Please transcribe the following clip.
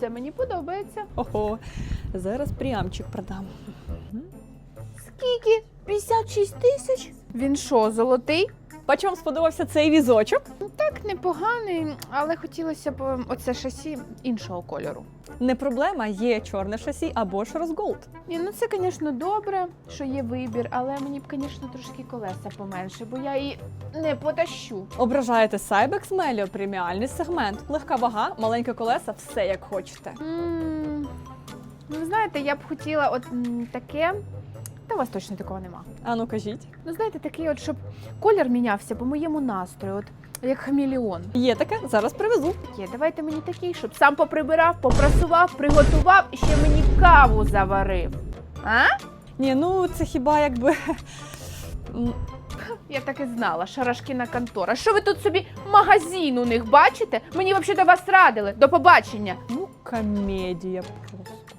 Це мені подобається. Ого, зараз прямчик продам. Скільки? 56 тисяч? Він що, золотий? Бачу, вам сподобався цей візочок. Непоганий, але хотілося б ем, оце шасі іншого кольору. Не проблема, є чорне шасі або ж розголд. Ні, ну це, звісно, добре, що є вибір, але мені б, звісно, трошки колеса поменше, бо я її не потащу. Ображаєте Cybex Melio, преміальний сегмент. Легка вага, маленьке колеса, все як хочете. М, Ну, знаєте, я б хотіла от м, таке. Та у вас точно такого нема. А ну кажіть. Ну, знаєте, такий, от, щоб колір мінявся по моєму настрою, от як хамелеон. Є таке, зараз привезу. Є, давайте мені такий, щоб сам поприбирав, попрасував, приготував і ще мені каву заварив. А? Ні, ну це хіба якби. Я так і знала, шарашкіна контора. Що ви тут собі магазин у них бачите? Мені взагалі до вас радили. До побачення. Ну, комедія просто.